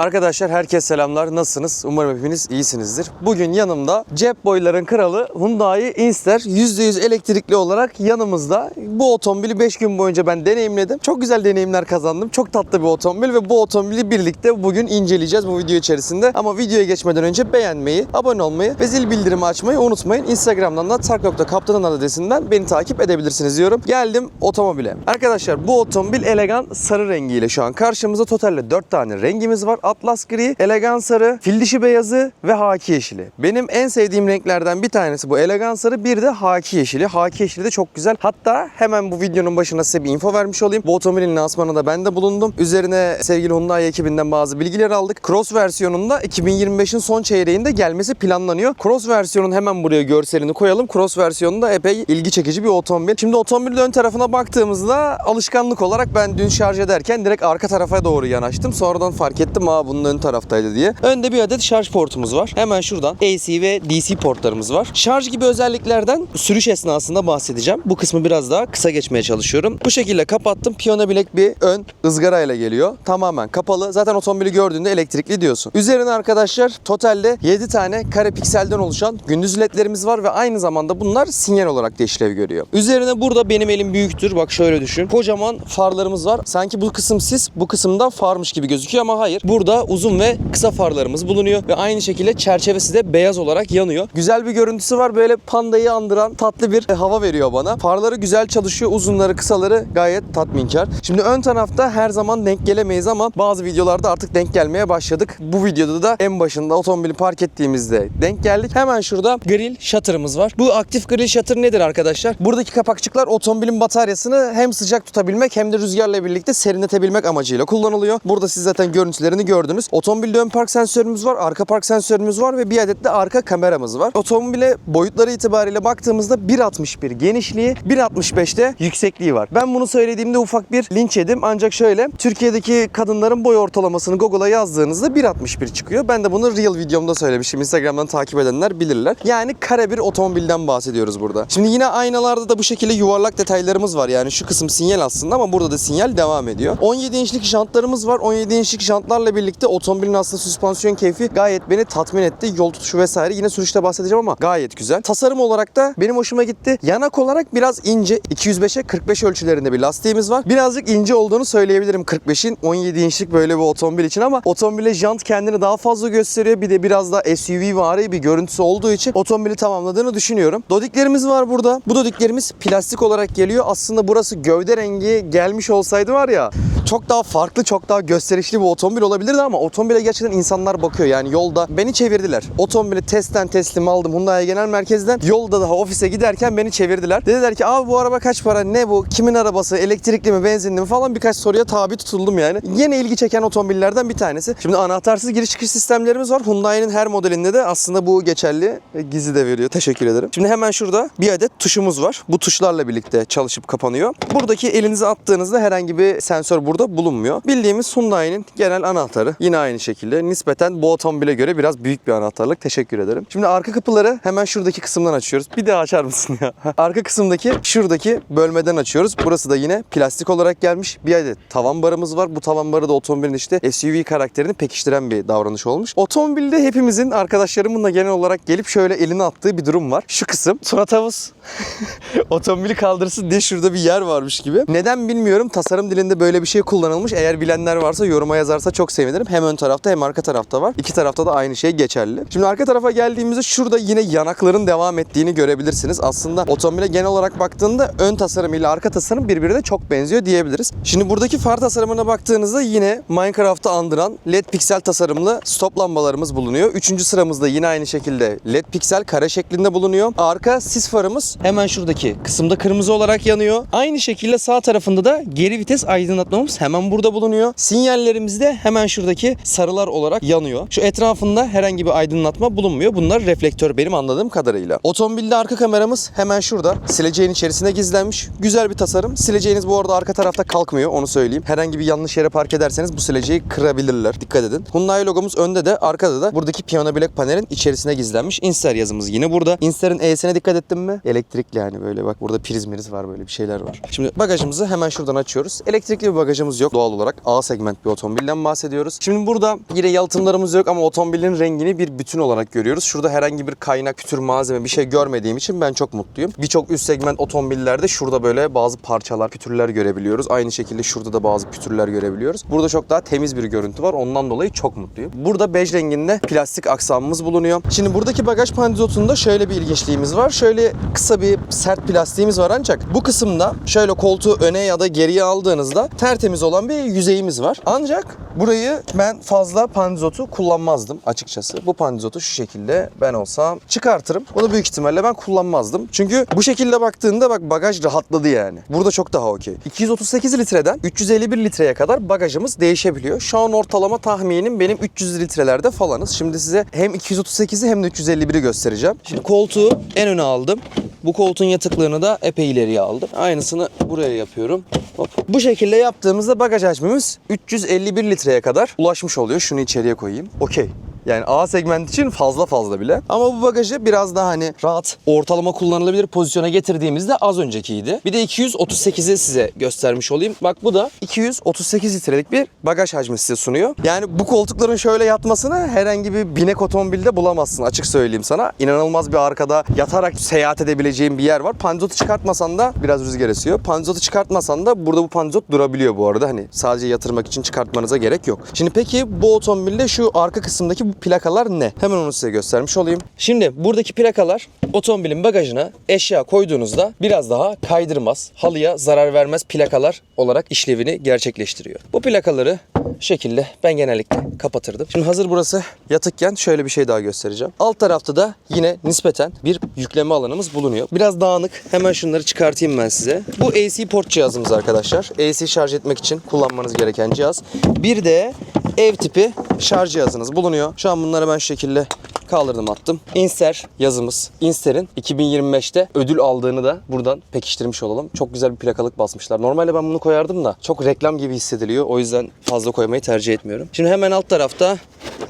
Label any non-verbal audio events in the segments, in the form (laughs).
Arkadaşlar herkes selamlar. Nasılsınız? Umarım hepiniz iyisinizdir. Bugün yanımda cep boyların kralı Hyundai Inster %100 elektrikli olarak yanımızda. Bu otomobili 5 gün boyunca ben deneyimledim. Çok güzel deneyimler kazandım. Çok tatlı bir otomobil ve bu otomobili birlikte bugün inceleyeceğiz bu video içerisinde. Ama videoya geçmeden önce beğenmeyi, abone olmayı ve zil bildirimi açmayı unutmayın. Instagram'dan da tark.kaptanın adresinden beni takip edebilirsiniz diyorum. Geldim otomobile. Arkadaşlar bu otomobil elegan sarı rengiyle şu an karşımızda totalde 4 tane rengimiz var. Atlas gri, elegan sarı, fil dişi beyazı ve haki yeşili. Benim en sevdiğim renklerden bir tanesi bu elegan sarı, bir de haki yeşili. Haki yeşili de çok güzel. Hatta hemen bu videonun başına size bir info vermiş olayım. Bu otomobilin lansmanında ben de bulundum. Üzerine sevgili Hyundai ekibinden bazı bilgiler aldık. Cross versiyonunda 2025'in son çeyreğinde gelmesi planlanıyor. Cross versiyonun hemen buraya görselini koyalım. Cross versiyonunda epey ilgi çekici bir otomobil. Şimdi otomobilin ön tarafına baktığımızda alışkanlık olarak ben dün şarj ederken direkt arka tarafa doğru yanaştım. Sonradan fark ettim ha bunun ön taraftaydı diye. Önde bir adet şarj portumuz var. Hemen şuradan AC ve DC portlarımız var. Şarj gibi özelliklerden sürüş esnasında bahsedeceğim. Bu kısmı biraz daha kısa geçmeye çalışıyorum. Bu şekilde kapattım. Piyano bilek bir ön ızgarayla geliyor. Tamamen kapalı. Zaten otomobili gördüğünde elektrikli diyorsun. Üzerine arkadaşlar totalde 7 tane kare pikselden oluşan gündüz ledlerimiz var ve aynı zamanda bunlar sinyal olarak da işlev görüyor. Üzerine burada benim elim büyüktür. Bak şöyle düşün. Kocaman farlarımız var. Sanki bu kısım sis, bu kısımda farmış gibi gözüküyor ama hayır. Burada uzun ve kısa farlarımız bulunuyor ve aynı şekilde çerçevesi de beyaz olarak yanıyor. Güzel bir görüntüsü var. Böyle pandayı andıran tatlı bir hava veriyor bana. Farları güzel çalışıyor. Uzunları, kısaları gayet tatminkar. Şimdi ön tarafta her zaman denk gelemeyiz ama bazı videolarda artık denk gelmeye başladık. Bu videoda da en başında otomobili park ettiğimizde denk geldik. Hemen şurada grill shutter'ımız var. Bu aktif grill shutter nedir arkadaşlar? Buradaki kapakçıklar otomobilin bataryasını hem sıcak tutabilmek hem de rüzgarla birlikte serinletebilmek amacıyla kullanılıyor. Burada siz zaten görüntülerini gördünüz. Otomobilde ön park sensörümüz var, arka park sensörümüz var ve bir adet de arka kameramız var. Otomobile boyutları itibariyle baktığımızda 1.61 genişliği, 1.65'te yüksekliği var. Ben bunu söylediğimde ufak bir linç yedim ancak şöyle Türkiye'deki kadınların boy ortalamasını Google'a yazdığınızda 1.61 çıkıyor. Ben de bunu real videomda söylemişim. Instagram'dan takip edenler bilirler. Yani kare bir otomobilden bahsediyoruz burada. Şimdi yine aynalarda da bu şekilde yuvarlak detaylarımız var. Yani şu kısım sinyal aslında ama burada da sinyal devam ediyor. 17 inçlik jantlarımız var. 17 inçlik jantlarla birlikte otomobilin aslında süspansiyon keyfi gayet beni tatmin etti. Yol tutuşu vesaire yine sürüşte bahsedeceğim ama gayet güzel. Tasarım olarak da benim hoşuma gitti. Yanak olarak biraz ince. 205'e 45 ölçülerinde bir lastiğimiz var. Birazcık ince olduğunu söyleyebilirim 45'in 17 inçlik böyle bir otomobil için ama otomobile jant kendini daha fazla gösteriyor. Bir de biraz daha SUV vari bir görüntüsü olduğu için otomobili tamamladığını düşünüyorum. Dodiklerimiz var burada. Bu dodiklerimiz plastik olarak geliyor. Aslında burası gövde rengi gelmiş olsaydı var ya çok daha farklı, çok daha gösterişli bir otomobil olabilirdi ama otomobile gerçekten insanlar bakıyor. Yani yolda beni çevirdiler. Otomobili testten teslim aldım Hyundai Genel Merkez'den. Yolda daha ofise giderken beni çevirdiler. Dediler ki abi bu araba kaç para, ne bu, kimin arabası, elektrikli mi, benzinli mi falan birkaç soruya tabi tutuldum yani. Yine ilgi çeken otomobillerden bir tanesi. Şimdi anahtarsız giriş çıkış sistemlerimiz var. Hyundai'nin her modelinde de aslında bu geçerli. Gizli de veriyor. Teşekkür ederim. Şimdi hemen şurada bir adet tuşumuz var. Bu tuşlarla birlikte çalışıp kapanıyor. Buradaki elinizi attığınızda herhangi bir sensör burada bulunmuyor. Bildiğimiz Hyundai'nin genel anahtarı. Yine aynı şekilde nispeten bu otomobile göre biraz büyük bir anahtarlık. Teşekkür ederim. Şimdi arka kapıları hemen şuradaki kısımdan açıyoruz. Bir daha açar mısın ya? (laughs) arka kısımdaki şuradaki bölmeden açıyoruz. Burası da yine plastik olarak gelmiş. Bir adet tavan barımız var. Bu tavan barı da otomobilin işte SUV karakterini pekiştiren bir davranış olmuş. Otomobilde hepimizin arkadaşlarımın da genel olarak gelip şöyle elini attığı bir durum var. Şu kısım. Suat Havuz (laughs) otomobili kaldırsın diye şurada bir yer varmış gibi. Neden bilmiyorum. Tasarım dilinde böyle bir şey kullanılmış. Eğer bilenler varsa yoruma yazarsa çok sevinirim. Hem ön tarafta hem arka tarafta var. İki tarafta da aynı şey geçerli. Şimdi arka tarafa geldiğimizde şurada yine yanakların devam ettiğini görebilirsiniz. Aslında otomobile genel olarak baktığında ön tasarım ile arka tasarım birbirine çok benziyor diyebiliriz. Şimdi buradaki far tasarımına baktığınızda yine Minecraft'ı andıran LED piksel tasarımlı stop lambalarımız bulunuyor. Üçüncü sıramızda yine aynı şekilde LED piksel kare şeklinde bulunuyor. Arka sis farımız hemen şuradaki kısımda kırmızı olarak yanıyor. Aynı şekilde sağ tarafında da geri vites aydınlatmamız hemen burada bulunuyor. Sinyallerimiz de hemen şuradaki sarılar olarak yanıyor. Şu etrafında herhangi bir aydınlatma bulunmuyor. Bunlar reflektör benim anladığım kadarıyla. Otomobilde arka kameramız hemen şurada. Sileceğin içerisine gizlenmiş. Güzel bir tasarım. Sileceğiniz bu arada arka tarafta kalkmıyor onu söyleyeyim. Herhangi bir yanlış yere park ederseniz bu sileceği kırabilirler. Dikkat edin. Hyundai logomuz önde de arkada da buradaki piyano bilek panelin içerisine gizlenmiş. Inster yazımız yine burada. Inster'in E'sine dikkat ettin mi? Elektrikli yani böyle bak burada priz miriz var böyle bir şeyler var. Şimdi bagajımızı hemen şuradan açıyoruz. Elektrikli bir bagaj bagajımız yok doğal olarak. A segment bir otomobilden bahsediyoruz. Şimdi burada yine yalıtımlarımız yok ama otomobilin rengini bir bütün olarak görüyoruz. Şurada herhangi bir kaynak, kütür malzeme bir şey görmediğim için ben çok mutluyum. Birçok üst segment otomobillerde şurada böyle bazı parçalar, pütürler görebiliyoruz. Aynı şekilde şurada da bazı pütürler görebiliyoruz. Burada çok daha temiz bir görüntü var. Ondan dolayı çok mutluyum. Burada bej renginde plastik aksamımız bulunuyor. Şimdi buradaki bagaj pandizotunda şöyle bir ilginçliğimiz var. Şöyle kısa bir sert plastiğimiz var ancak bu kısımda şöyle koltuğu öne ya da geriye aldığınızda tertemiz olan bir yüzeyimiz var. Ancak burayı ben fazla pandizotu kullanmazdım açıkçası. Bu pandizotu şu şekilde ben olsam çıkartırım. Bunu büyük ihtimalle ben kullanmazdım. Çünkü bu şekilde baktığında bak bagaj rahatladı yani. Burada çok daha okey. 238 litreden 351 litreye kadar bagajımız değişebiliyor. Şu an ortalama tahminim benim 300 litrelerde falanız. Şimdi size hem 238'i hem de 351'i göstereceğim. Şimdi koltuğu en öne aldım. Bu koltuğun yatıklığını da epey ileriye aldım. Aynısını buraya yapıyorum. Hop. Bu şekilde yaptığımızda bagaj hacmimiz 351 litreye kadar ulaşmış oluyor. Şunu içeriye koyayım. Okey. Yani A segment için fazla fazla bile. Ama bu bagajı biraz daha hani rahat, ortalama kullanılabilir pozisyona getirdiğimizde az öncekiydi. Bir de 238'i size göstermiş olayım. Bak bu da 238 litrelik bir bagaj hacmi size sunuyor. Yani bu koltukların şöyle yatmasını herhangi bir binek otomobilde bulamazsın açık söyleyeyim sana. İnanılmaz bir arkada yatarak seyahat edebileceğin bir yer var. Panzotu çıkartmasan da biraz rüzgar esiyor. Panzotu çıkartmasan da burada bu panzot durabiliyor bu arada. Hani sadece yatırmak için çıkartmanıza gerek yok. Şimdi peki bu otomobilde şu arka kısımdaki bu plakalar ne? Hemen onu size göstermiş olayım. Şimdi buradaki plakalar otomobilin bagajına eşya koyduğunuzda biraz daha kaydırmaz, halıya zarar vermez plakalar olarak işlevini gerçekleştiriyor. Bu plakaları şekilde ben genellikle kapatırdım. Şimdi hazır burası yatıkken şöyle bir şey daha göstereceğim. Alt tarafta da yine nispeten bir yükleme alanımız bulunuyor. Biraz dağınık. Hemen şunları çıkartayım ben size. Bu AC port cihazımız arkadaşlar. AC şarj etmek için kullanmanız gereken cihaz. Bir de ev tipi şarj cihazınız bulunuyor. Şu an bunları ben şu şekilde kaldırdım attım. Inster yazımız. Inster'in 2025'te ödül aldığını da buradan pekiştirmiş olalım. Çok güzel bir plakalık basmışlar. Normalde ben bunu koyardım da çok reklam gibi hissediliyor. O yüzden fazla koymayı tercih etmiyorum. Şimdi hemen alt tarafta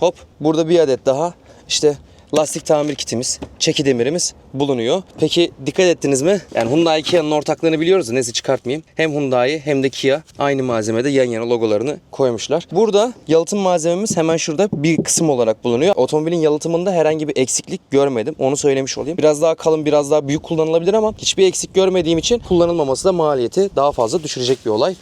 hop burada bir adet daha işte lastik tamir kitimiz, çeki demirimiz bulunuyor. Peki dikkat ettiniz mi? Yani Hyundai Kia'nın ortaklığını biliyoruz da neyse çıkartmayayım. Hem Hyundai hem de Kia aynı malzemede yan yana logolarını koymuşlar. Burada yalıtım malzememiz hemen şurada bir kısım olarak bulunuyor. Otomobilin yalıtımında herhangi bir eksiklik görmedim. Onu söylemiş olayım. Biraz daha kalın, biraz daha büyük kullanılabilir ama hiçbir eksik görmediğim için kullanılmaması da maliyeti daha fazla düşürecek bir olay.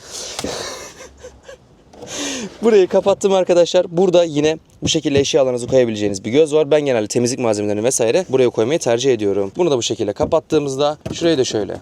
(laughs) Burayı kapattım arkadaşlar. Burada yine bu şekilde eşyalarınızı koyabileceğiniz bir göz var. Ben genelde temizlik malzemelerini vesaire buraya koymayı tercih ediyorum. Bunu da bu şekilde kapattığımızda şurayı da şöyle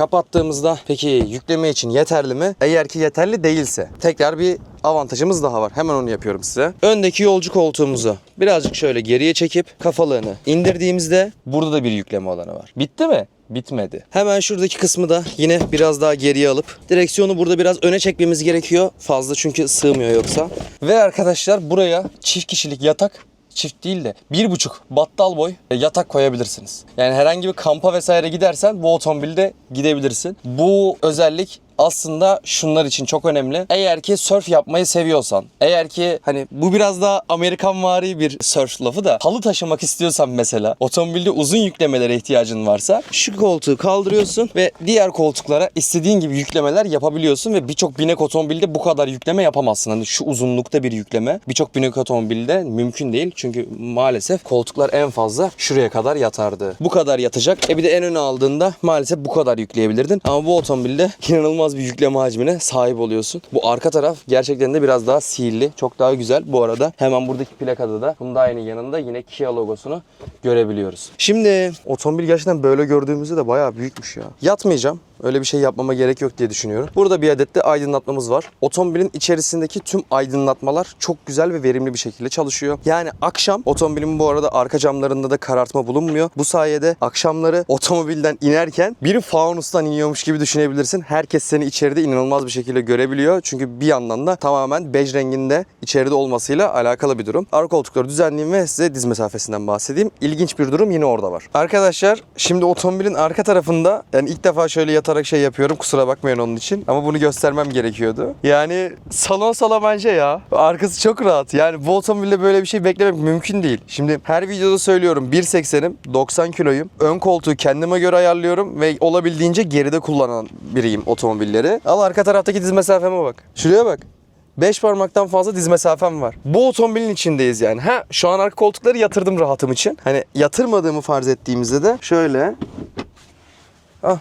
kapattığımızda peki yükleme için yeterli mi? Eğer ki yeterli değilse tekrar bir avantajımız daha var. Hemen onu yapıyorum size. Öndeki yolcu koltuğumuzu birazcık şöyle geriye çekip kafalığını indirdiğimizde burada da bir yükleme alanı var. Bitti mi? Bitmedi. Hemen şuradaki kısmı da yine biraz daha geriye alıp direksiyonu burada biraz öne çekmemiz gerekiyor. Fazla çünkü sığmıyor yoksa. Ve arkadaşlar buraya çift kişilik yatak çift değil de bir buçuk battal boy yatak koyabilirsiniz. Yani herhangi bir kampa vesaire gidersen bu otomobilde gidebilirsin. Bu özellik aslında şunlar için çok önemli. Eğer ki surf yapmayı seviyorsan, eğer ki hani bu biraz daha Amerikan vari bir surf lafı da halı taşımak istiyorsan mesela otomobilde uzun yüklemelere ihtiyacın varsa şu koltuğu kaldırıyorsun ve diğer koltuklara istediğin gibi yüklemeler yapabiliyorsun ve birçok binek otomobilde bu kadar yükleme yapamazsın. Hani şu uzunlukta bir yükleme birçok binek otomobilde mümkün değil. Çünkü maalesef koltuklar en fazla şuraya kadar yatardı. Bu kadar yatacak. E bir de en öne aldığında maalesef bu kadar yükleyebilirdin. Ama bu otomobilde inanılmaz bir yükleme hacmine sahip oluyorsun. Bu arka taraf gerçekten de biraz daha sihirli. Çok daha güzel. Bu arada hemen buradaki plakada da Hyundai'nin yanında yine Kia logosunu görebiliyoruz. Şimdi otomobil gerçekten böyle gördüğümüzde de bayağı büyükmüş ya. Yatmayacağım. Öyle bir şey yapmama gerek yok diye düşünüyorum. Burada bir adet de aydınlatmamız var. Otomobilin içerisindeki tüm aydınlatmalar çok güzel ve verimli bir şekilde çalışıyor. Yani akşam otomobilin bu arada arka camlarında da karartma bulunmuyor. Bu sayede akşamları otomobilden inerken bir fanustan iniyormuş gibi düşünebilirsin. Herkes seni içeride inanılmaz bir şekilde görebiliyor. Çünkü bir yandan da tamamen bej renginde içeride olmasıyla alakalı bir durum. Arka koltukları düzenleyeyim ve size diz mesafesinden bahsedeyim. İlginç bir durum yine orada var. Arkadaşlar şimdi otomobilin arka tarafında yani ilk defa şöyle yatarak şey yapıyorum. Kusura bakmayın onun için. Ama bunu göstermem gerekiyordu. Yani salon salamence ya. Arkası çok rahat. Yani bu otomobilde böyle bir şey beklemek mümkün değil. Şimdi her videoda söylüyorum 1.80'im 90 kiloyum. Ön koltuğu kendime göre ayarlıyorum ve olabildiğince geride kullanan biriyim otomobil otomobilleri. Al arka taraftaki diz mesafeme bak. Şuraya bak. 5 parmaktan fazla diz mesafem var. Bu otomobilin içindeyiz yani. Ha şu an arka koltukları yatırdım rahatım için. Hani yatırmadığımı farz ettiğimizde de şöyle. Ah.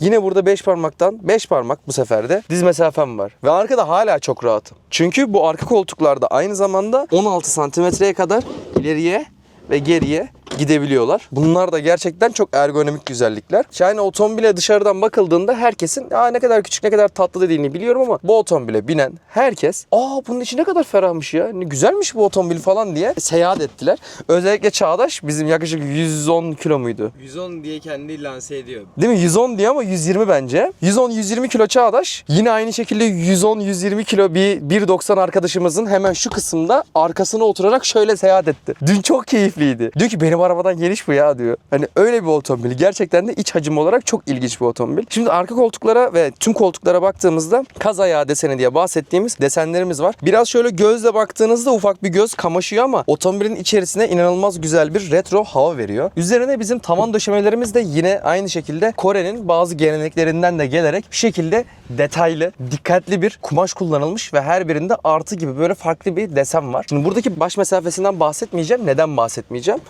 Yine burada 5 parmaktan 5 parmak bu sefer de diz mesafem var. Ve arkada hala çok rahatım. Çünkü bu arka koltuklarda aynı zamanda 16 santimetreye kadar ileriye ve geriye gidebiliyorlar. Bunlar da gerçekten çok ergonomik güzellikler. Yani otomobile dışarıdan bakıldığında herkesin Aa, ne kadar küçük ne kadar tatlı dediğini biliyorum ama bu otomobile binen herkes aa bunun içi ne kadar ferahmış ya ne güzelmiş bu otomobil falan diye seyahat ettiler. Özellikle Çağdaş bizim yaklaşık 110 kilo muydu? 110 diye kendi lanse ediyor. Değil mi? 110 diye ama 120 bence. 110-120 kilo Çağdaş. Yine aynı şekilde 110-120 kilo bir 1.90 arkadaşımızın hemen şu kısımda arkasına oturarak şöyle seyahat etti. Dün çok keyifliydi. Diyor ki benim arabadan geniş bu ya diyor. Hani öyle bir otomobil. Gerçekten de iç hacim olarak çok ilginç bir otomobil. Şimdi arka koltuklara ve tüm koltuklara baktığımızda kaz ayağı deseni diye bahsettiğimiz desenlerimiz var. Biraz şöyle gözle baktığınızda ufak bir göz kamaşıyor ama otomobilin içerisine inanılmaz güzel bir retro hava veriyor. Üzerine bizim tavan döşemelerimiz de yine aynı şekilde Kore'nin bazı geleneklerinden de gelerek bir şekilde detaylı, dikkatli bir kumaş kullanılmış ve her birinde artı gibi böyle farklı bir desen var. Şimdi buradaki baş mesafesinden bahsetmeyeceğim. Neden bahsetmeyeceğim?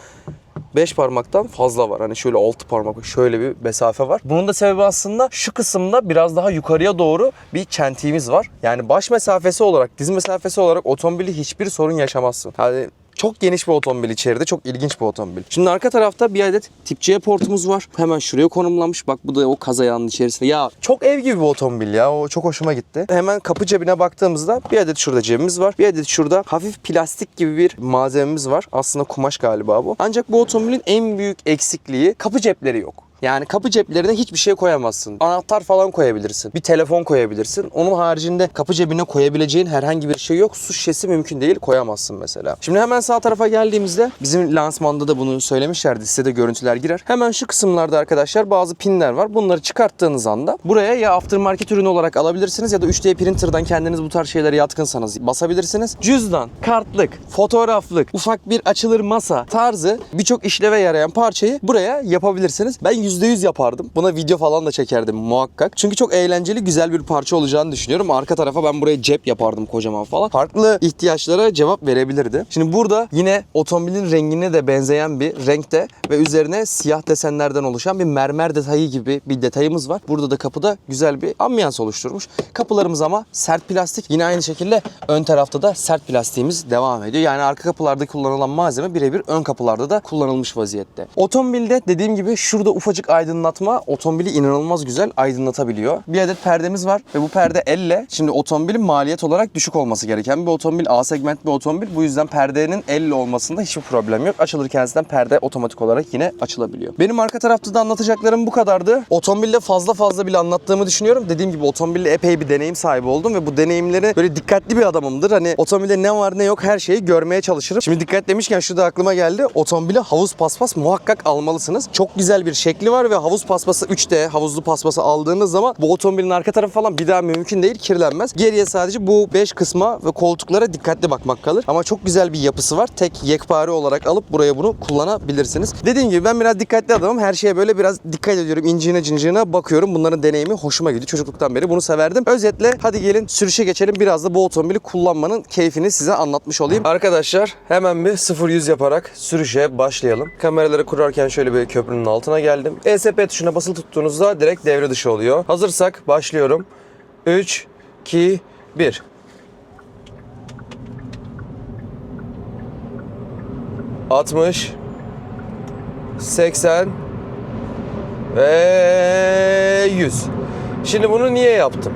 5 parmaktan fazla var. Hani şöyle 6 parmak şöyle bir mesafe var. Bunun da sebebi aslında şu kısımda biraz daha yukarıya doğru bir çentiğimiz var. Yani baş mesafesi olarak, diz mesafesi olarak otomobili hiçbir sorun yaşamazsın. Yani çok geniş bir otomobil içeride. Çok ilginç bir otomobil. Şimdi arka tarafta bir adet tip C portumuz var. Hemen şuraya konumlanmış. Bak bu da o kaz ayağının içerisinde. Ya çok ev gibi bir otomobil ya. O çok hoşuma gitti. Hemen kapı cebine baktığımızda bir adet şurada cebimiz var. Bir adet şurada hafif plastik gibi bir malzememiz var. Aslında kumaş galiba bu. Ancak bu otomobilin en büyük eksikliği kapı cepleri yok. Yani kapı ceplerine hiçbir şey koyamazsın. Anahtar falan koyabilirsin. Bir telefon koyabilirsin. Onun haricinde kapı cebine koyabileceğin herhangi bir şey yok. Su şişesi mümkün değil koyamazsın mesela. Şimdi hemen sağ tarafa geldiğimizde bizim lansmanda da bunu söylemişlerdi. Size de görüntüler girer. Hemen şu kısımlarda arkadaşlar bazı pinler var. Bunları çıkarttığınız anda buraya ya aftermarket ürünü olarak alabilirsiniz ya da 3D printer'dan kendiniz bu tarz şeylere yatkınsanız basabilirsiniz. Cüzdan, kartlık, fotoğraflık, ufak bir açılır masa tarzı birçok işleve yarayan parçayı buraya yapabilirsiniz. Ben %100 yapardım. Buna video falan da çekerdim muhakkak. Çünkü çok eğlenceli, güzel bir parça olacağını düşünüyorum. Arka tarafa ben buraya cep yapardım kocaman falan. Farklı ihtiyaçlara cevap verebilirdi. Şimdi burada yine otomobilin rengine de benzeyen bir renkte ve üzerine siyah desenlerden oluşan bir mermer detayı gibi bir detayımız var. Burada da kapıda güzel bir ambiyans oluşturmuş. Kapılarımız ama sert plastik. Yine aynı şekilde ön tarafta da sert plastiğimiz devam ediyor. Yani arka kapılarda kullanılan malzeme birebir ön kapılarda da kullanılmış vaziyette. Otomobilde dediğim gibi şurada ufacık aydınlatma otomobili inanılmaz güzel aydınlatabiliyor. Bir adet perdemiz var ve bu perde elle. Şimdi otomobilin maliyet olarak düşük olması gereken bir otomobil. A segment bir otomobil. Bu yüzden perdenin elle olmasında hiçbir problem yok. Açılırken zaten perde otomatik olarak yine açılabiliyor. Benim arka tarafta da anlatacaklarım bu kadardı. Otomobilde fazla fazla bile anlattığımı düşünüyorum. Dediğim gibi otomobilde epey bir deneyim sahibi oldum ve bu deneyimleri böyle dikkatli bir adamımdır. Hani otomobilde ne var ne yok her şeyi görmeye çalışırım. Şimdi dikkat demişken şu da aklıma geldi. Otomobile havuz paspas muhakkak almalısınız. Çok güzel bir şekli var ve havuz paspası 3D havuzlu paspası aldığınız zaman bu otomobilin arka tarafı falan bir daha mümkün değil kirlenmez. Geriye sadece bu 5 kısma ve koltuklara dikkatli bakmak kalır. Ama çok güzel bir yapısı var. Tek yekpare olarak alıp buraya bunu kullanabilirsiniz. Dediğim gibi ben biraz dikkatli adamım. Her şeye böyle biraz dikkat ediyorum. İnciğine cinciğine bakıyorum. Bunların deneyimi hoşuma gidiyor. Çocukluktan beri bunu severdim. Özetle hadi gelin sürüşe geçelim. Biraz da bu otomobili kullanmanın keyfini size anlatmış olayım. Arkadaşlar hemen bir 0-100 yaparak sürüşe başlayalım. Kameraları kurarken şöyle bir köprünün altına geldim. ESP tuşuna basılı tuttuğunuzda direkt devre dışı oluyor. Hazırsak başlıyorum. 3, 2, 1. Altmış, seksen ve 100. Şimdi bunu niye yaptım?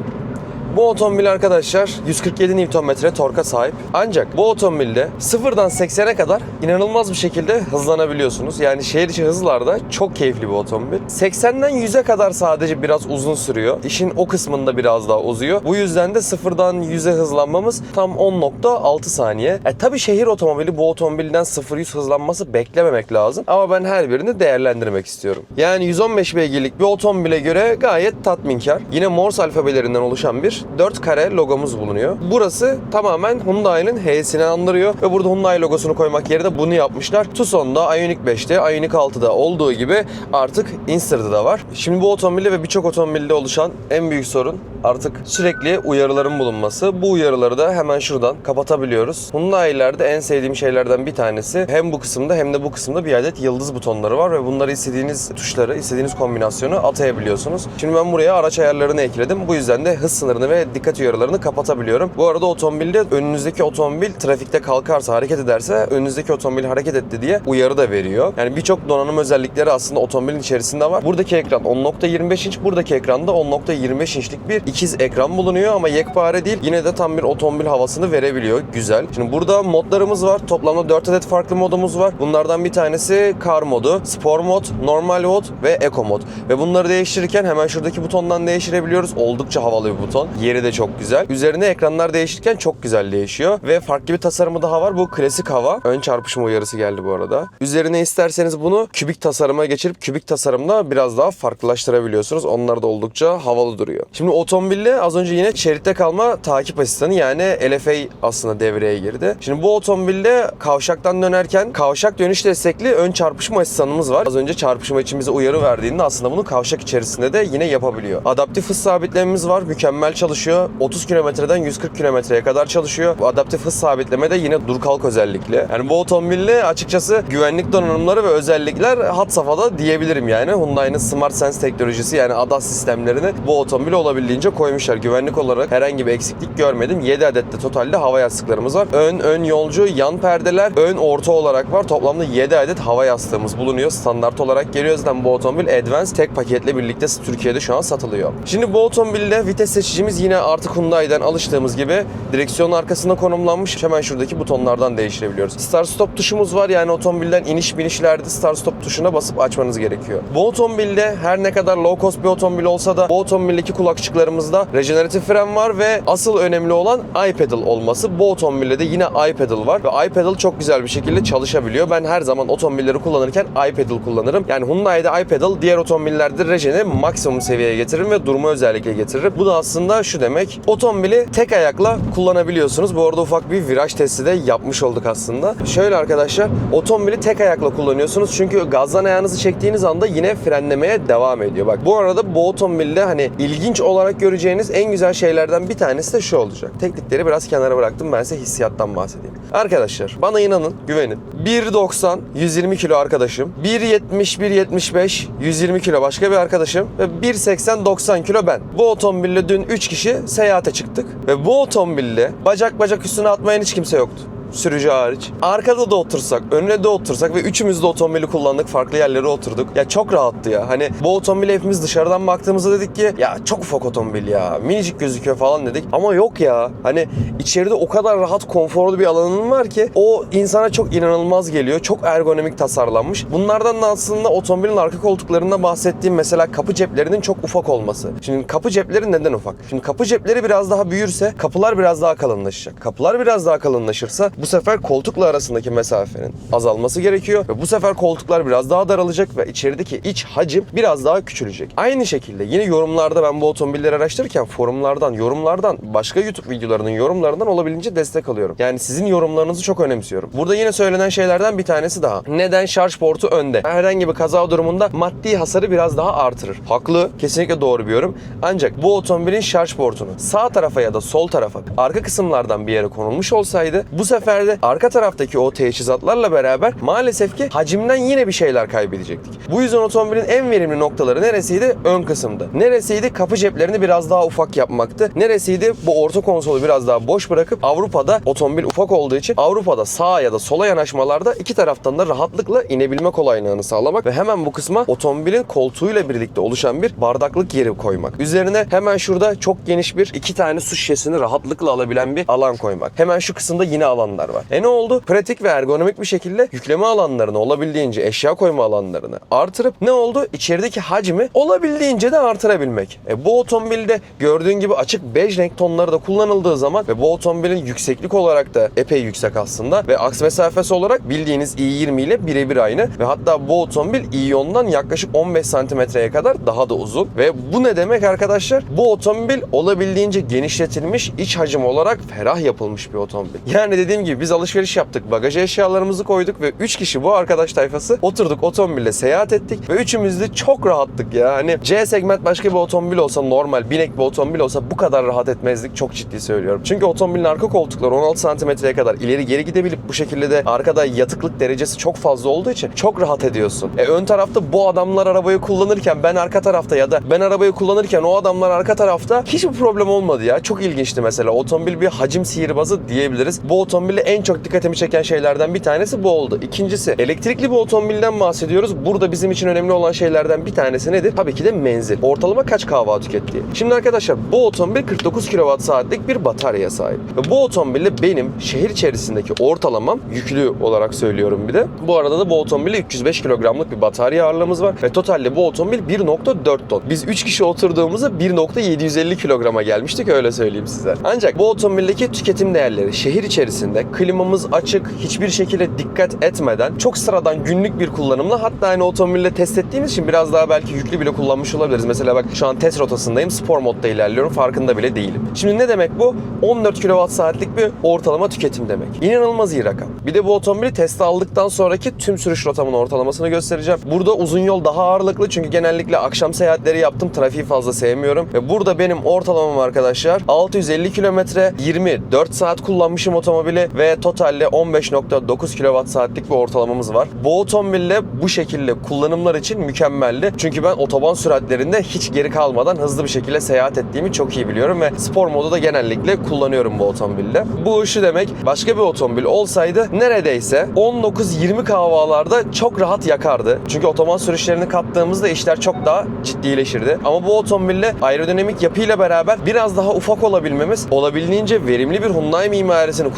Bu otomobil arkadaşlar 147 Nm torka sahip. Ancak bu otomobilde sıfırdan 80'e kadar inanılmaz bir şekilde hızlanabiliyorsunuz. Yani şehir içi hızlarda çok keyifli bir otomobil. 80'den 100'e kadar sadece biraz uzun sürüyor. İşin o kısmında biraz daha uzuyor. Bu yüzden de sıfırdan 100'e hızlanmamız tam 10.6 saniye. E tabi şehir otomobili bu otomobilden 0-100 hızlanması beklememek lazım. Ama ben her birini değerlendirmek istiyorum. Yani 115 beygirlik bir otomobile göre gayet tatminkar. Yine Morse alfabelerinden oluşan bir 4 kare logomuz bulunuyor. Burası tamamen Hyundai'nin H'sini andırıyor ve burada Hyundai logosunu koymak yerine bunu yapmışlar. Tucson'da, Ioniq 5'te, Ioniq 6'da olduğu gibi artık Inster'da da var. Şimdi bu otomobilde ve birçok otomobilde oluşan en büyük sorun artık sürekli uyarıların bulunması. Bu uyarıları da hemen şuradan kapatabiliyoruz. Hyundai'lerde en sevdiğim şeylerden bir tanesi hem bu kısımda hem de bu kısımda bir adet yıldız butonları var ve bunları istediğiniz tuşları, istediğiniz kombinasyonu atayabiliyorsunuz. Şimdi ben buraya araç ayarlarını ekledim. Bu yüzden de hız sınırını ve dikkat uyarılarını kapatabiliyorum. Bu arada otomobilde önünüzdeki otomobil trafikte kalkarsa, hareket ederse önünüzdeki otomobil hareket etti diye uyarı da veriyor. Yani birçok donanım özellikleri aslında otomobilin içerisinde var. Buradaki ekran 10.25 inç, buradaki ekranda 10.25 inçlik bir ikiz ekran bulunuyor ama yekpare değil. Yine de tam bir otomobil havasını verebiliyor. Güzel. Şimdi burada modlarımız var. Toplamda 4 adet farklı modumuz var. Bunlardan bir tanesi Car modu, Spor mod, Normal mod ve Eco mod. Ve bunları değiştirirken hemen şuradaki butondan değiştirebiliyoruz. Oldukça havalı bir buton. Yeri de çok güzel. Üzerine ekranlar değişirken çok güzel değişiyor. Ve farklı bir tasarımı daha var. Bu klasik hava. Ön çarpışma uyarısı geldi bu arada. Üzerine isterseniz bunu kübik tasarıma geçirip kübik tasarımda biraz daha farklılaştırabiliyorsunuz. Onlar da oldukça havalı duruyor. Şimdi otomobilde az önce yine şeritte kalma takip asistanı yani LFA aslında devreye girdi. Şimdi bu otomobilde kavşaktan dönerken kavşak dönüş destekli ön çarpışma asistanımız var. Az önce çarpışma için bize uyarı verdiğinde aslında bunu kavşak içerisinde de yine yapabiliyor. Adaptif hız sabitlememiz var. Mükemmel çalışıyor. 30 kilometreden 140 kilometreye kadar çalışıyor. Bu adaptif hız sabitleme de yine dur kalk özellikli. Yani bu otomobilde açıkçası güvenlik donanımları ve özellikler hat safhada diyebilirim yani. Hyundai'nin Smart Sense teknolojisi yani ADAS sistemlerini bu otomobile olabildiğince koymuşlar. Güvenlik olarak herhangi bir eksiklik görmedim. 7 adet de totalde hava yastıklarımız var. Ön, ön yolcu, yan perdeler, ön orta olarak var. Toplamda 7 adet hava yastığımız bulunuyor. Standart olarak geliyor zaten bu otomobil Advance tek paketle birlikte Türkiye'de şu an satılıyor. Şimdi bu otomobilde vites seçicimiz yine artık Hyundai'den alıştığımız gibi direksiyonun arkasında konumlanmış. Hemen şuradaki butonlardan değiştirebiliyoruz. Start stop tuşumuz var yani otomobilden iniş binişlerde start stop tuşuna basıp açmanız gerekiyor. Bu otomobilde her ne kadar low cost bir otomobil olsa da bu otomobildeki kulakçıklarımızda rejeneratif fren var ve asıl önemli olan iPedal olması. Bu otomobilde de yine iPedal var ve iPedal çok güzel bir şekilde çalışabiliyor. Ben her zaman otomobilleri kullanırken iPedal kullanırım. Yani Hyundai'de iPedal diğer otomobillerde rejeni maksimum seviyeye getiririm ve durma özellikle getiririm. Bu da aslında şu demek. Otomobili tek ayakla kullanabiliyorsunuz. Bu arada ufak bir viraj testi de yapmış olduk aslında. Şöyle arkadaşlar otomobili tek ayakla kullanıyorsunuz. Çünkü gazdan ayağınızı çektiğiniz anda yine frenlemeye devam ediyor. Bak bu arada bu otomobilde hani ilginç olarak göreceğiniz en güzel şeylerden bir tanesi de şu olacak. Teknikleri biraz kenara bıraktım. Ben size hissiyattan bahsedeyim. Arkadaşlar bana inanın, güvenin. 1.90 120 kilo arkadaşım. 1.70 1.75 120 kilo başka bir arkadaşım ve 1.80 90 kilo ben. Bu otomobille dün 3 kişi seyahate çıktık ve bu otomobille bacak bacak üstüne atmayan hiç kimse yoktu sürücü hariç. Arkada da otursak, önüne de otursak ve üçümüz de otomobili kullandık, farklı yerlere oturduk. Ya çok rahattı ya. Hani bu otomobili hepimiz dışarıdan baktığımızda dedik ki ya çok ufak otomobil ya, minicik gözüküyor falan dedik. Ama yok ya. Hani içeride o kadar rahat, konforlu bir alanın var ki o insana çok inanılmaz geliyor. Çok ergonomik tasarlanmış. Bunlardan da aslında otomobilin arka koltuklarında bahsettiğim mesela kapı ceplerinin çok ufak olması. Şimdi kapı cepleri neden ufak? Şimdi kapı cepleri biraz daha büyürse kapılar biraz daha kalınlaşacak. Kapılar biraz daha kalınlaşırsa bu sefer koltukla arasındaki mesafenin azalması gerekiyor ve bu sefer koltuklar biraz daha daralacak ve içerideki iç hacim biraz daha küçülecek. Aynı şekilde yine yorumlarda ben bu otomobilleri araştırırken forumlardan, yorumlardan, başka YouTube videolarının yorumlarından olabildiğince destek alıyorum. Yani sizin yorumlarınızı çok önemsiyorum. Burada yine söylenen şeylerden bir tanesi daha. Neden şarj portu önde? Herhangi bir kaza durumunda maddi hasarı biraz daha artırır. Haklı, kesinlikle doğru bir yorum. Ancak bu otomobilin şarj portunu sağ tarafa ya da sol tarafa, arka kısımlardan bir yere konulmuş olsaydı bu sefer de arka taraftaki o teçhizatlarla beraber maalesef ki hacimden yine bir şeyler kaybedecektik. Bu yüzden otomobilin en verimli noktaları neresiydi? Ön kısımda. Neresiydi? Kapı ceplerini biraz daha ufak yapmaktı. Neresiydi? Bu orta konsolu biraz daha boş bırakıp Avrupa'da otomobil ufak olduğu için Avrupa'da sağa ya da sola yanaşmalarda iki taraftan da rahatlıkla inebilme kolaylığını sağlamak ve hemen bu kısma otomobilin koltuğuyla birlikte oluşan bir bardaklık yeri koymak. Üzerine hemen şurada çok geniş bir iki tane su şişesini rahatlıkla alabilen bir alan koymak. Hemen şu kısımda yine alanlar var. E ne oldu? Pratik ve ergonomik bir şekilde yükleme alanlarını olabildiğince eşya koyma alanlarını artırıp ne oldu? İçerideki hacmi olabildiğince de artırabilmek. E bu otomobilde gördüğün gibi açık bej renk tonları da kullanıldığı zaman ve bu otomobilin yükseklik olarak da epey yüksek aslında ve aks mesafesi olarak bildiğiniz i20 ile birebir aynı ve hatta bu otomobil i10'dan yaklaşık 15 santimetreye kadar daha da uzun ve bu ne demek arkadaşlar? Bu otomobil olabildiğince genişletilmiş iç hacim olarak ferah yapılmış bir otomobil. Yani dediğim gibi gibi biz alışveriş yaptık. Bagaja eşyalarımızı koyduk ve 3 kişi bu arkadaş tayfası oturduk otomobille seyahat ettik ve üçümüz de çok rahattık ya. Hani C segment başka bir otomobil olsa normal binek bir otomobil olsa bu kadar rahat etmezdik. Çok ciddi söylüyorum. Çünkü otomobilin arka koltukları 16 santimetreye kadar ileri geri gidebilip bu şekilde de arkada yatıklık derecesi çok fazla olduğu için çok rahat ediyorsun. E ön tarafta bu adamlar arabayı kullanırken ben arka tarafta ya da ben arabayı kullanırken o adamlar arka tarafta hiçbir problem olmadı ya. Çok ilginçti mesela. Otomobil bir hacim sihirbazı diyebiliriz. Bu otomobilde en çok dikkatimi çeken şeylerden bir tanesi bu oldu. İkincisi elektrikli bir otomobilden bahsediyoruz. Burada bizim için önemli olan şeylerden bir tanesi nedir? Tabii ki de menzil. Ortalama kaç kahva tükettiği. Şimdi arkadaşlar bu otomobil 49 kWh bir bataryaya sahip. Ve bu otomobilde benim şehir içerisindeki ortalamam yüklü olarak söylüyorum bir de. Bu arada da bu otomobilde 305 kilogramlık bir batarya ağırlığımız var ve totalde bu otomobil 1.4 ton. Biz 3 kişi oturduğumuzda 1.750 kilograma gelmiştik öyle söyleyeyim size. Ancak bu otomobildeki tüketim değerleri şehir içerisinde klimamız açık, hiçbir şekilde dikkat etmeden çok sıradan günlük bir kullanımla hatta aynı otomobille test ettiğimiz için biraz daha belki yüklü bile kullanmış olabiliriz. Mesela bak şu an test rotasındayım, spor modda ilerliyorum farkında bile değilim. Şimdi ne demek bu? 14 kWh'lik bir ortalama tüketim demek. İnanılmaz iyi rakam. Bir de bu otomobili teste aldıktan sonraki tüm sürüş rotamın ortalamasını göstereceğim. Burada uzun yol daha ağırlıklı çünkü genellikle akşam seyahatleri yaptım. Trafiği fazla sevmiyorum. Ve burada benim ortalamam arkadaşlar 650 kilometre 24 saat kullanmışım otomobili ve totalde 15.9 kWh saatlik bir ortalamamız var. Bu otomobille bu şekilde kullanımlar için mükemmeldi. Çünkü ben otoban süratlerinde hiç geri kalmadan hızlı bir şekilde seyahat ettiğimi çok iyi biliyorum ve spor modu da genellikle kullanıyorum bu otomobilde. Bu şu demek başka bir otomobil olsaydı neredeyse 19-20 kahvalarda çok rahat yakardı. Çünkü otoban sürüşlerini kattığımızda işler çok daha ciddileşirdi. Ama bu otomobille aerodinamik yapıyla beraber biraz daha ufak olabilmemiz, olabildiğince verimli bir Hyundai mimarisini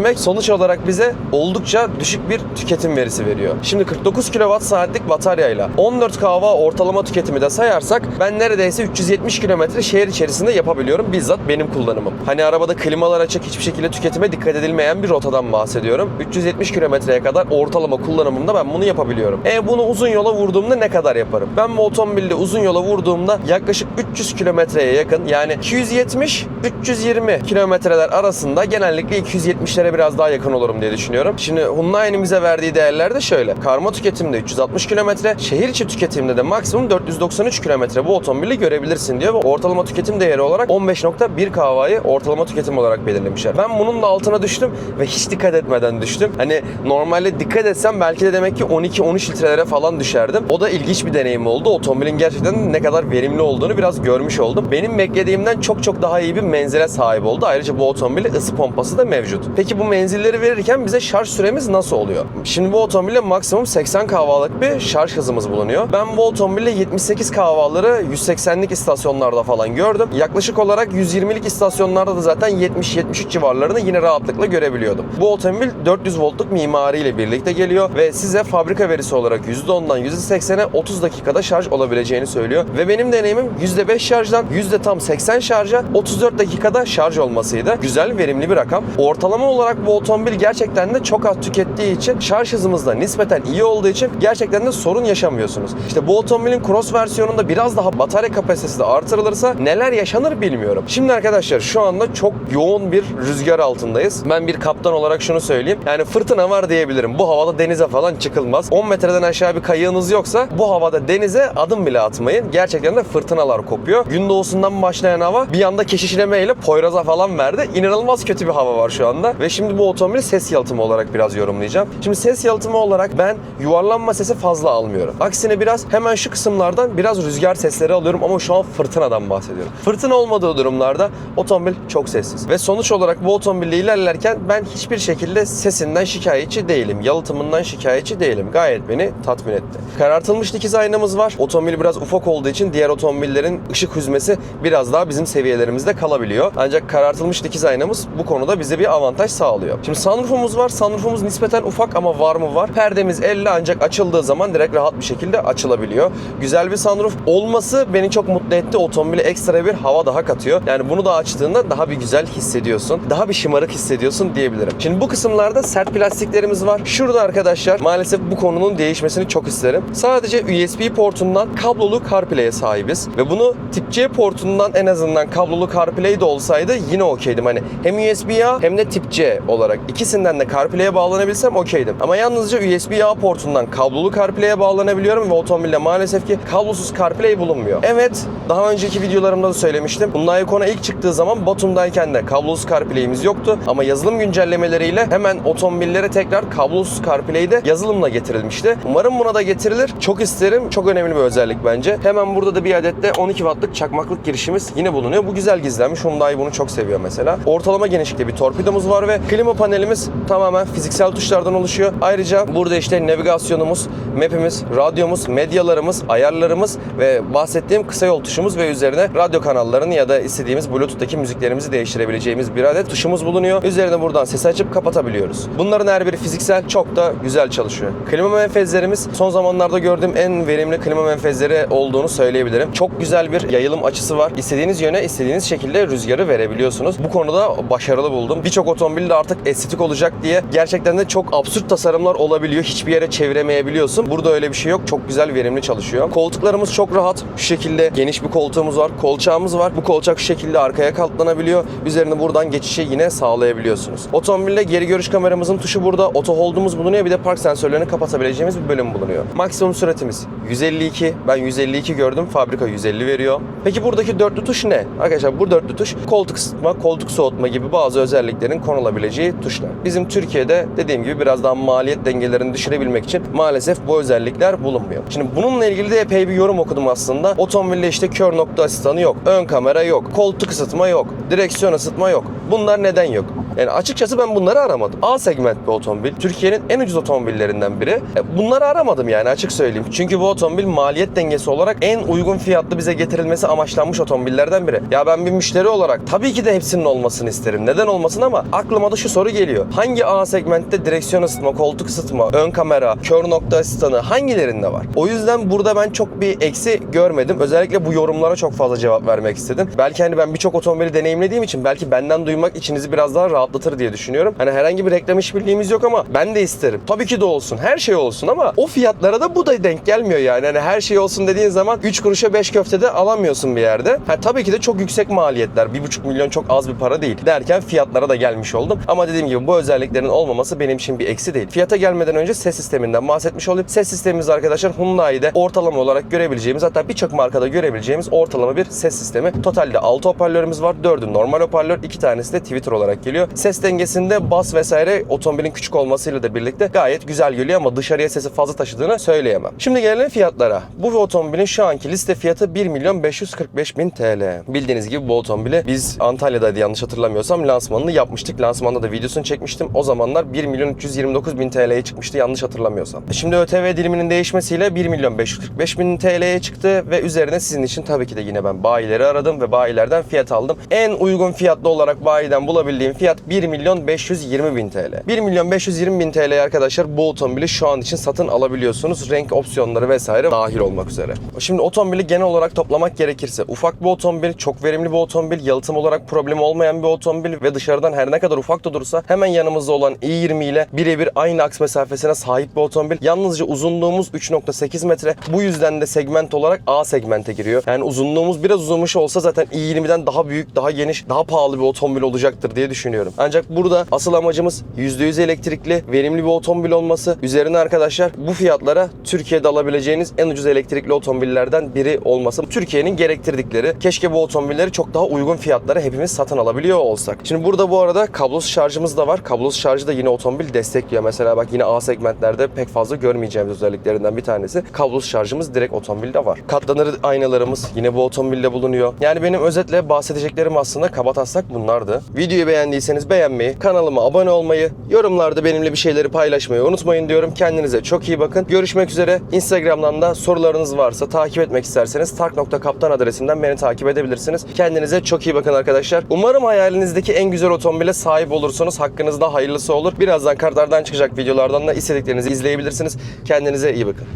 kullanabilmek sonuç olarak bize oldukça düşük bir tüketim verisi veriyor. Şimdi 49 kWh saatlik bataryayla 14 kahva ortalama tüketimi de sayarsak ben neredeyse 370 kilometre şehir içerisinde yapabiliyorum. Bizzat benim kullanımım. Hani arabada klimalar açık hiçbir şekilde tüketime dikkat edilmeyen bir rotadan bahsediyorum. 370 kilometreye kadar ortalama kullanımımda ben bunu yapabiliyorum. E bunu uzun yola vurduğumda ne kadar yaparım? Ben bu otomobilde uzun yola vurduğumda yaklaşık 300 kilometreye yakın yani 270-320 kilometreler arasında genellikle 270'lere biraz daha yakın olurum diye düşünüyorum. Şimdi Hyundai'nin bize verdiği değerler de şöyle. Karma tüketimde 360 kilometre, şehir içi tüketimde de maksimum 493 kilometre bu otomobili görebilirsin diyor ve ortalama tüketim değeri olarak 15.1 kahvayı ortalama tüketim olarak belirlemişler. Ben bunun da altına düştüm ve hiç dikkat etmeden düştüm. Hani normalde dikkat etsem belki de demek ki 12-13 litrelere falan düşerdim. O da ilginç bir deneyim oldu. Otomobilin gerçekten ne kadar verimli olduğunu biraz görmüş oldum. Benim beklediğimden çok çok daha iyi bir menzile sahip oldu. Ayrıca bu otomobilde ısı pompası da mevcut. Peki bu menzilleri verirken bize şarj süremiz nasıl oluyor? Şimdi bu otomobilde maksimum 80 kahvalık bir şarj hızımız bulunuyor. Ben bu otomobilde 78 kahvaları 180'lik istasyonlarda falan gördüm. Yaklaşık olarak 120'lik istasyonlarda da zaten 70-73 civarlarını yine rahatlıkla görebiliyordum. Bu otomobil 400 voltluk mimariyle birlikte geliyor ve size fabrika verisi olarak %10'dan %80'e 30 dakikada şarj olabileceğini söylüyor. Ve benim deneyimim %5 şarjdan yüzde tam 80 şarja 34 dakikada şarj olmasıydı. Güzel, verimli bir rakam. Ortalama olarak bu otomobil gerçekten de çok az tükettiği için şarj hızımız da nispeten iyi olduğu için gerçekten de sorun yaşamıyorsunuz. İşte bu otomobilin Cross versiyonunda biraz daha batarya kapasitesi de artırılırsa neler yaşanır bilmiyorum. Şimdi arkadaşlar şu anda çok yoğun bir rüzgar altındayız. Ben bir kaptan olarak şunu söyleyeyim. Yani fırtına var diyebilirim. Bu havada denize falan çıkılmaz. 10 metreden aşağı bir kayığınız yoksa bu havada denize adım bile atmayın. Gerçekten de fırtınalar kopuyor. Gün doğusundan başlayan hava bir anda keşişlemeyle Poyraz'a falan verdi. İnanılmaz kötü bir hava var şu anda. Ve şimdi bu otomobili ses yalıtımı olarak biraz yorumlayacağım. Şimdi ses yalıtımı olarak ben yuvarlanma sesi fazla almıyorum. Aksine biraz hemen şu kısımlardan biraz rüzgar sesleri alıyorum ama şu an fırtınadan bahsediyorum. Fırtına olmadığı durumlarda otomobil çok sessiz. Ve sonuç olarak bu otomobille ilerlerken ben hiçbir şekilde sesinden şikayetçi değilim. Yalıtımından şikayetçi değilim. Gayet beni tatmin etti. Karartılmış dikiz aynamız var. Otomobil biraz ufak olduğu için diğer otomobillerin ışık hüzmesi biraz daha bizim seviyelerimizde kalabiliyor. Ancak karartılmış dikiz aynamız bu konuda bize bir avantaj sağlıyor. Şimdi sunroofumuz var. Sunroofumuz nispeten ufak ama var mı var. Perdemiz 50 ancak açıldığı zaman direkt rahat bir şekilde açılabiliyor. Güzel bir sunroof olması beni çok mutlu etti. Otomobile ekstra bir hava daha katıyor. Yani bunu da açtığında daha bir güzel hissediyorsun. Daha bir şımarık hissediyorsun diyebilirim. Şimdi bu kısımlarda sert plastiklerimiz var. Şurada arkadaşlar maalesef bu konunun değişmesini çok isterim. Sadece USB portundan kablolu CarPlay'e sahibiz. Ve bunu tip C portundan en azından kablolu CarPlay de olsaydı yine okeydim. Hani hem USB-A hem de tip C Olarak ikisinden de CarPlay'e bağlanabilsem okeydim. Ama yalnızca USB-A portundan kablolu CarPlay'e bağlanabiliyorum ve otomobilde maalesef ki kablosuz CarPlay bulunmuyor. Evet, daha önceki videolarımda da söylemiştim. Hyundai Kona ilk çıktığı zaman Batum'dayken de kablosuz CarPlay'imiz yoktu. Ama yazılım güncellemeleriyle hemen otomobillere tekrar kablosuz CarPlay de yazılımla getirilmişti. Umarım buna da getirilir. Çok isterim. Çok önemli bir özellik bence. Hemen burada da bir adet de 12 wattlık çakmaklık girişimiz yine bulunuyor. Bu güzel gizlenmiş. Hyundai bunu çok seviyor mesela. Ortalama genişlikte bir torpidomuz var ve klima panelimiz tamamen fiziksel tuşlardan oluşuyor. Ayrıca burada işte navigasyonumuz, map'imiz, radyomuz, medyalarımız, ayarlarımız ve bahsettiğim kısa yol tuşumuz ve üzerine radyo kanallarını ya da istediğimiz Bluetooth'taki müziklerimizi değiştirebileceğimiz bir adet tuşumuz bulunuyor. Üzerine buradan ses açıp kapatabiliyoruz. Bunların her biri fiziksel çok da güzel çalışıyor. Klima menfezlerimiz son zamanlarda gördüğüm en verimli klima menfezleri olduğunu söyleyebilirim. Çok güzel bir yayılım açısı var. İstediğiniz yöne istediğiniz şekilde rüzgarı verebiliyorsunuz. Bu konuda başarılı buldum. Birçok otomobilde artık estetik olacak diye gerçekten de çok absürt tasarımlar olabiliyor. Hiçbir yere çeviremeyebiliyorsun. Burada öyle bir şey yok. Çok güzel verimli çalışıyor. Koltuklarımız çok rahat. Şu şekilde geniş bir koltuğumuz var. Kolçağımız var. Bu kolçak şu şekilde arkaya katlanabiliyor. Üzerine buradan geçişi yine sağlayabiliyorsunuz. Otomobilde geri görüş kameramızın tuşu burada. Oto hold'umuz bulunuyor. Bir de park sensörlerini kapatabileceğimiz bir bölüm bulunuyor. Maksimum süratimiz 152. Ben 152 gördüm. Fabrika 150 veriyor. Peki buradaki dörtlü tuş ne? Arkadaşlar bu dörtlü tuş koltuk ısıtma, koltuk soğutma gibi bazı özelliklerin konulabileceği tuşlar. Bizim Türkiye'de dediğim gibi biraz daha maliyet dengelerini düşürebilmek için maalesef bu özellikler bulunmuyor. Şimdi bununla ilgili de epey bir yorum okudum aslında. Otomobilde işte kör nokta asistanı yok, ön kamera yok, koltuk ısıtma yok, direksiyon ısıtma yok. Bunlar neden yok? Yani açıkçası ben bunları aramadım. A segment bir otomobil. Türkiye'nin en ucuz otomobillerinden biri. E, Bunları aramadım yani açık söyleyeyim. Çünkü bu otomobil maliyet dengesi olarak en uygun fiyatlı bize getirilmesi amaçlanmış otomobillerden biri. Ya ben bir müşteri olarak tabii ki de hepsinin olmasını isterim. Neden olmasın ama aklıma da şu soru geliyor. Hangi A segmentte direksiyon ısıtma, koltuk ısıtma, ön kamera, kör nokta asistanı hangilerinde var? O yüzden burada ben çok bir eksi görmedim. Özellikle bu yorumlara çok fazla cevap vermek istedim. Belki hani ben birçok otomobili deneyimlediğim için belki benden duymak içinizi biraz daha rahatlatır diye düşünüyorum. Hani herhangi bir reklam işbirliğimiz yok ama ben de isterim. Tabii ki de olsun. Her şey olsun ama o fiyatlara da bu da denk gelmiyor yani. Hani her şey olsun dediğin zaman 3 kuruşa 5 köftede alamıyorsun bir yerde. Ha, tabii ki de çok yüksek maliyetler. 1,5 milyon çok az bir para değil. Derken fiyatlara da gelmiş oldum. Ama dediğim gibi bu özelliklerin olmaması benim için bir eksi değil. Fiyata gelmeden önce ses sisteminden bahsetmiş olayım. Ses sistemimiz arkadaşlar Hyundai'de ortalama olarak görebileceğimiz hatta birçok markada görebileceğimiz ortalama bir ses sistemi. Totalde 6 hoparlörümüz var. 4'ü normal hoparlör, 2 tanesi de Twitter olarak geliyor. Ses dengesinde bas vesaire otomobilin küçük olmasıyla da birlikte gayet güzel geliyor ama dışarıya sesi fazla taşıdığını söyleyemem. Şimdi gelelim fiyatlara. Bu otomobilin şu anki liste fiyatı 1 milyon 545 bin TL. Bildiğiniz gibi bu otomobili biz Antalya'daydı yanlış hatırlamıyorsam lansmanını yapmıştık. Lansmanda da videosunu çekmiştim. O zamanlar 1 milyon 329 bin TL'ye çıkmıştı yanlış hatırlamıyorsam. Şimdi ÖTV diliminin değişmesiyle 1 milyon 545 bin TL'ye çıktı ve üzerine sizin için tabii ki de yine ben bayileri aradım ve bayilerden fiyat aldım. En uygun fiyatlı olarak bayiden bulabildiğim fiyat 1 milyon 520 bin TL. 1 milyon 520 bin TL arkadaşlar bu otomobili şu an için satın alabiliyorsunuz. Renk opsiyonları vesaire dahil olmak üzere. Şimdi otomobili genel olarak toplamak gerekirse ufak bir otomobil, çok verimli bir otomobil, yalıtım olarak problemi olmayan bir otomobil ve dışarıdan her ne kadar ufak da dursa hemen yanımızda olan i20 ile birebir aynı aks mesafesine sahip bir otomobil. Yalnızca uzunluğumuz 3.8 metre. Bu yüzden de segment olarak A segmente giriyor. Yani uzunluğumuz biraz uzamış olsa zaten i20'den daha büyük, daha geniş, daha pahalı bir otomobil olacaktır diye düşünüyorum. Ancak burada asıl amacımız %100 elektrikli, verimli bir otomobil olması. Üzerine arkadaşlar bu fiyatlara Türkiye'de alabileceğiniz en ucuz elektrikli otomobillerden biri olması. Türkiye'nin gerektirdikleri. Keşke bu otomobilleri çok daha uygun fiyatlara hepimiz satın alabiliyor olsak. Şimdi burada bu arada kablosuz şarjımız da var. Kablosuz şarjı da yine otomobil destekliyor. Mesela bak yine A segmentlerde pek fazla görmeyeceğimiz özelliklerinden bir tanesi. Kablosuz şarjımız direkt otomobilde var. Katlanır aynalarımız yine bu otomobilde bulunuyor. Yani benim özetle bahsedeceklerim aslında kabataslak bunlardı. Videoyu beğendiyseniz beğenmeyi, kanalıma abone olmayı, yorumlarda benimle bir şeyleri paylaşmayı unutmayın diyorum. Kendinize çok iyi bakın. Görüşmek üzere. Instagram'dan da sorularınız varsa takip etmek isterseniz tark.kaptan adresimden beni takip edebilirsiniz. Kendinize çok iyi bakın arkadaşlar. Umarım hayalinizdeki en güzel otomobile sahip olursunuz. Hakkınızda hayırlısı olur. Birazdan kartlardan çıkacak videolardan da istediklerinizi izleyebilirsiniz. Kendinize iyi bakın.